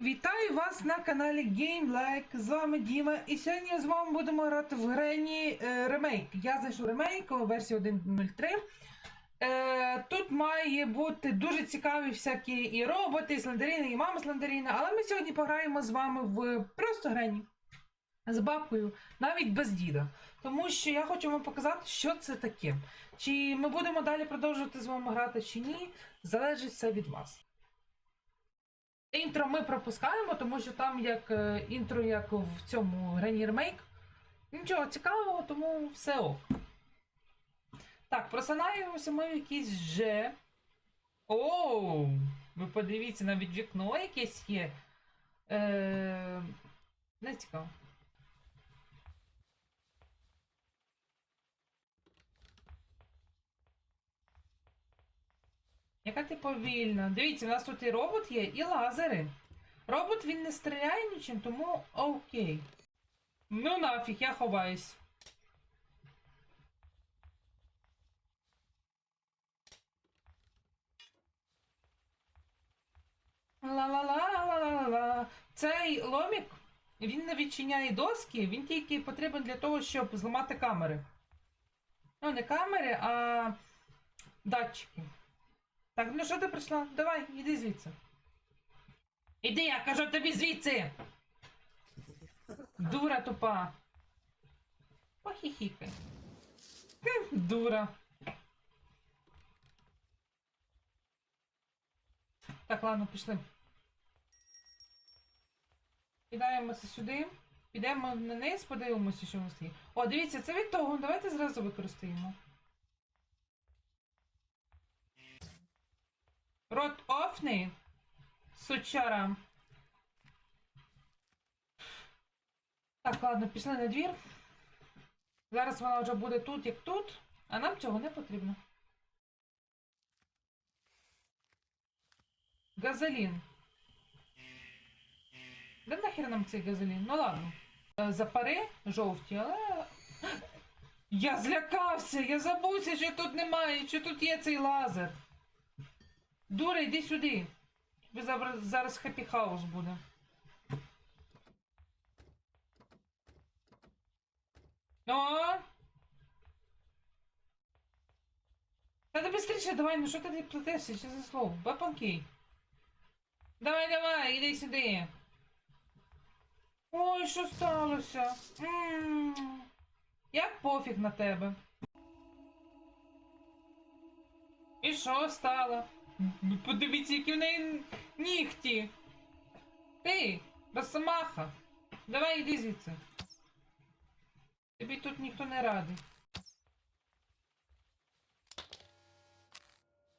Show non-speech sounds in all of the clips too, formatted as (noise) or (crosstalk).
Вітаю вас на каналі Game Like. З вами Діма. І сьогодні з вами будемо грати в Грені е, ремейк. Я знайшов ремейк версії 1.03. Е, тут має бути дуже цікаві всякі і роботи, і слендеріни, і мама слендеріна. Але ми сьогодні пограємо з вами в просто Грені. З бабкою, навіть без діда. Тому що я хочу вам показати, що це таке. Чи ми будемо далі продовжувати з вами грати, чи ні, залежить все від вас. Інтро ми пропускаємо, тому що там як е, інтро, як в цьому Грені ремейк. Нічого цікавого, тому все ок. Так, просинаємося ми в якийсь же. Оу! Ви подивіться, навіть вікно якесь є. Е... Не цікаво. Яка ти повільна. Дивіться, у нас тут і робот є, і лазери. Робот він не стріляє нічим, тому окей. Ну нафіг, я ховаюсь. Ла-ла-ла-ла-ла-ла. Цей ломік, він не відчиняє доски, він тільки потрібен для того, щоб зламати камери. Ну, не камери, а датчики. Так, ну що ти прийшла? Давай, іди звідси. Іди, я кажу тобі звідси. Дура тупа. Похихікай. Хм, Дура. Так, ладно, пішли. Кидаємося сюди. Підемо на низ, подивимося, що у нас є. О, дивіться, це від того. Давайте зразу використаємо. Рот офний. Сучара. Так, ладно, пішли на двір. Зараз вона вже буде тут, як тут, а нам цього не потрібно. Газолін. Де нахер нам цей газолін? Ну ладно. Е, Запари жовті, але. (gasps) Я злякався! Я забувся, що тут немає, що тут є цей лазер. Дура, йди сюди. Тобі зараз, хеппі хаус буде. О! Ти быстріше давай, ну що ти плетешся, що за слово? Бапанки. Давай, давай, іди сюди. Ой, що сталося? М, Як пофіг на тебе. І що стало? Ну, Подивіться, які в неї нігті. Ти, росомаха. Давай іди звідси. Тобі тут ніхто не радий.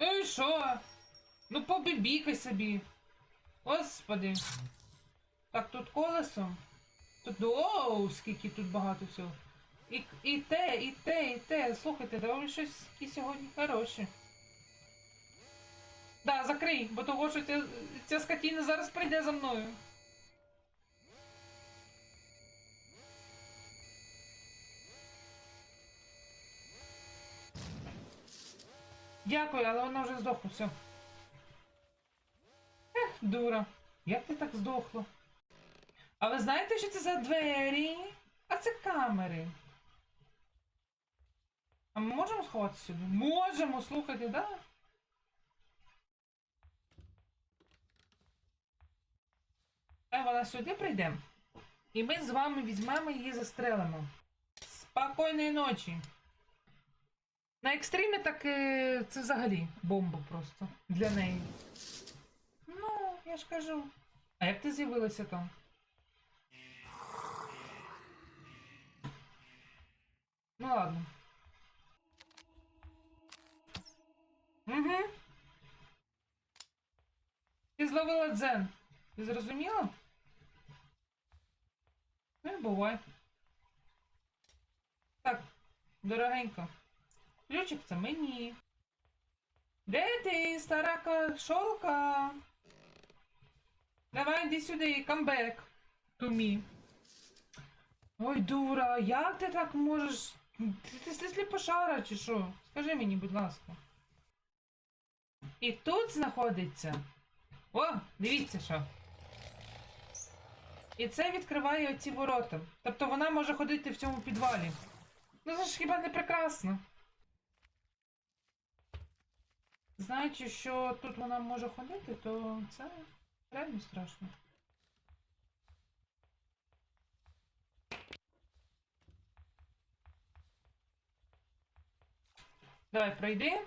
Ну і що? Ну побібікай собі. Господи. Так, тут колесо. Тут оу, скільки тут багато всього. І, і те, і те, і те. Слухайте, давай щось сьогодні хороші. Да, закрий, бо того, що ця, ця скотіна зараз прийде за мною. Дякую, але вона вже здохла, все. Ех, дура. Як ти так здохла? А ви знаєте, що це за двері? А це камери. А ми можемо сховатися сюди? Можемо, слухайте, да? Вона сюди прийде. І ми з вами візьмемо її застрелимо. Спокійної ночі. На екстримі так е, це взагалі бомба просто для неї. Ну, я ж кажу. А як ти з'явилася там? Ну ладно. Угу. Ти зловила дзен. Ти зрозуміла? І бувай. Так, дорогенько. Ключик це мені. Де ти, стара кошолка? Давай йди сюди, камбек. To me. Ой, дура, як ти так можеш? Ти, ти, ти сліпошара чи що? Скажи мені, будь ласка. І тут знаходиться. О, дивіться що. І це відкриває оці ворота. Тобто вона може ходити в цьому підвалі. Ну це ж хіба не прекрасно? Знаючи, що тут вона може ходити, то це реально страшно. Давай, пройди.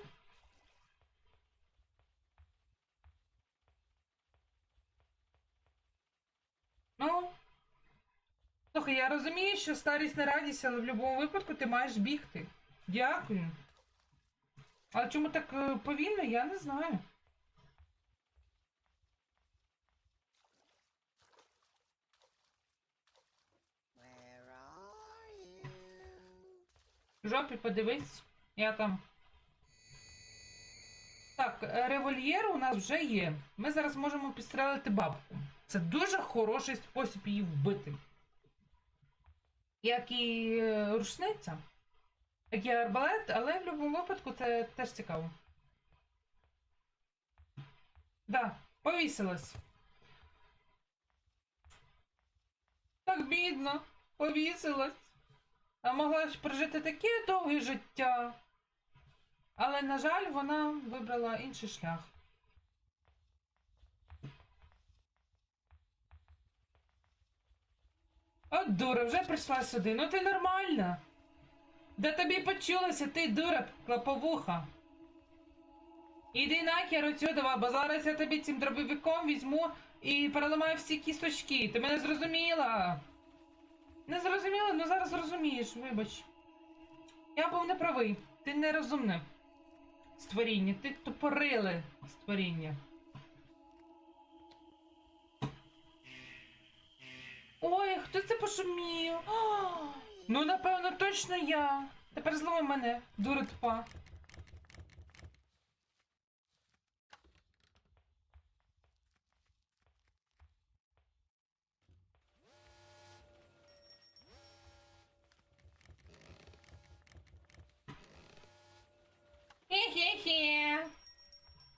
Ну. Слухай, я розумію, що старість не радість, але в будь-якому випадку ти маєш бігти. Дякую. Але чому так е, повільно, я не знаю. Жопі подивись, я там. Так, е, револьєр у нас вже є. Ми зараз можемо підстрелити бабку. Це дуже хороший спосіб її вбити. Як і е, рушниця, як і арбалет, але в будь-якому випадку це теж цікаво. Да, повісилась. Так бідно, повісилась. А могла ж прожити таке довге життя. Але, на жаль, вона вибрала інший шлях. От дура, вже прийшла сюди. Ну ти нормальна. Да тобі почулося, ти дура клаповуха. Іди нахер отсюда, бо зараз я тобі цим дробовиком візьму і переламаю всі кісточки. Ти мене зрозуміла? Не зрозуміла, ну зараз зрозумієш, вибач. Я був неправий. Ти нерозумне створіння, ти тупориле створіння. Ой, хто це пошумів? Ну, напевно, точно я. Тепер злови мене, дура тупа. Хе-хе-хе.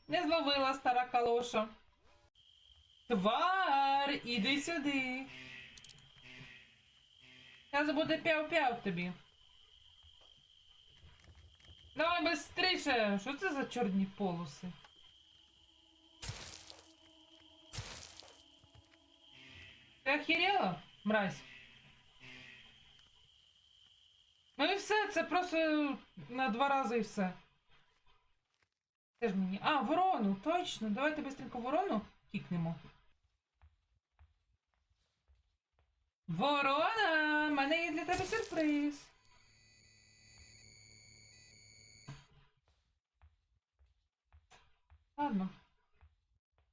Не зловила стара калоша. Твар, іди сюди. Зараз буде пяв-пяв тобі. Давай быстріше! Що це за чорні полоси? Ти охерела, мразь? Ну і все, це просто на два рази і все. Теж мені. А, ворону, точно. Давайте быстренько ворону кікнемо. Ворона! У мене є для тебе сюрприз. Ладно.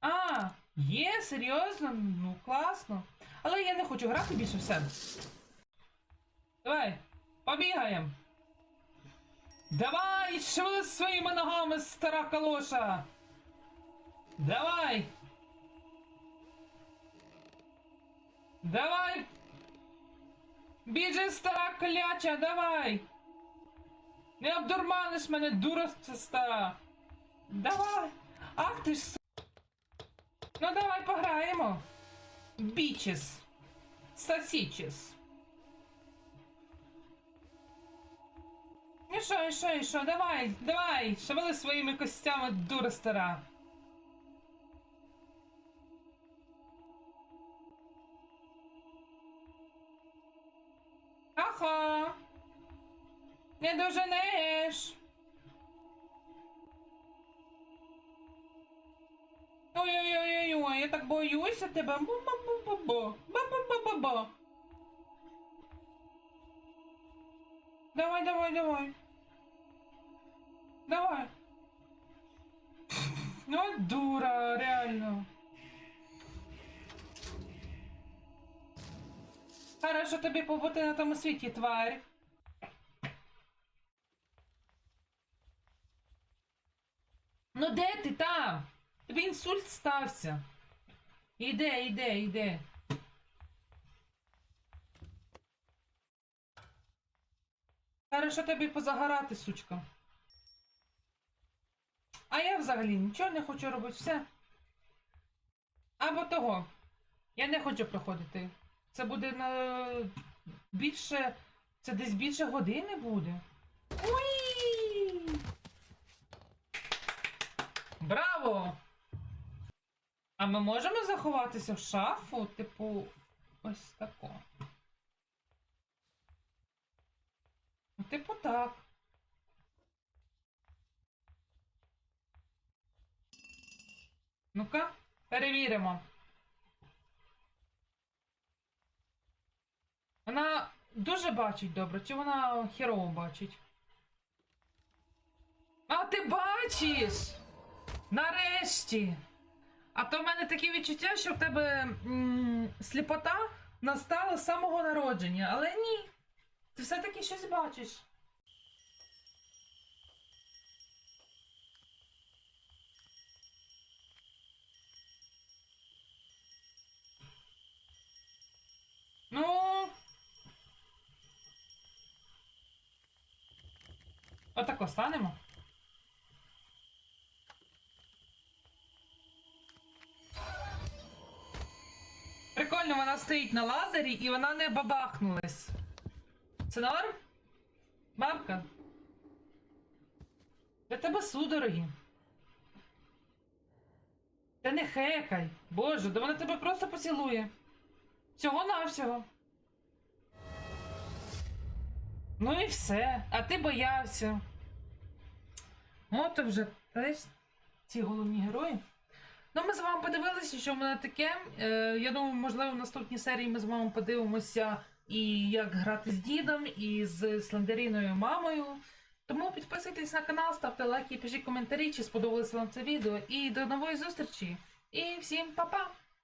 А, є, серйозно? Ну, класно. Але я не хочу грати більше все. Давай, побігаємо. Давай, шевели своїми ногами, стара калоша. Давай. Давай. Біжи, стара кляча, давай. Не обдурманиш мене, дура стара. Давай. Ах ти ж с... Ну давай пограємо. Бічес. Сосічес. І що, і що, і що? Давай, давай, шевели своїми костями, дура стара. Ага. Не доженеш. Ой-ой-ой-ой, я так боюся тебе. Бу-бу-бу-бу-бу. Ба-ба-ба-ба-ба. Давай, давай, давай. Давай. Ну, дура, реально. Хорошо тобі побути на тому світі, тварь. Ну де ти там? Тобі інсульт стався. Іде, іде, іде. Хорошо тобі позагорати, сучка. А я взагалі нічого не хочу робити, все. Або того. Я не хочу проходити Це буде на більше. Це десь більше години буде. Уї! Браво! А ми можемо заховатися в шафу, типу, ось тако. Ну, Типу так. Ну-ка, перевіримо. Вона дуже бачить добре, чи вона херово бачить? А ти бачиш! Нарешті! А то в мене таке відчуття, що в тебе м, сліпота настала з самого народження, але ні. Ти все-таки щось бачиш. Отако станемо. Прикольно, вона стоїть на лазері і вона не бабахнулась. Це норм? Бабка? Для тебе судороги. Та не хекай. Боже, да вона тебе просто поцілує. Всього навсього. Ну і все. А ти боявся. От вже теж ці головні герої. Ну, ми з вами подивилися, що в мене таке. Е, я думаю, можливо, в наступній серії ми з вами подивимося і як грати з дідом, і з Слендеріною мамою. Тому підписуйтесь на канал, ставте лайки, пишіть коментарі, чи сподобалося вам це відео. І до нової зустрічі. І всім па-па!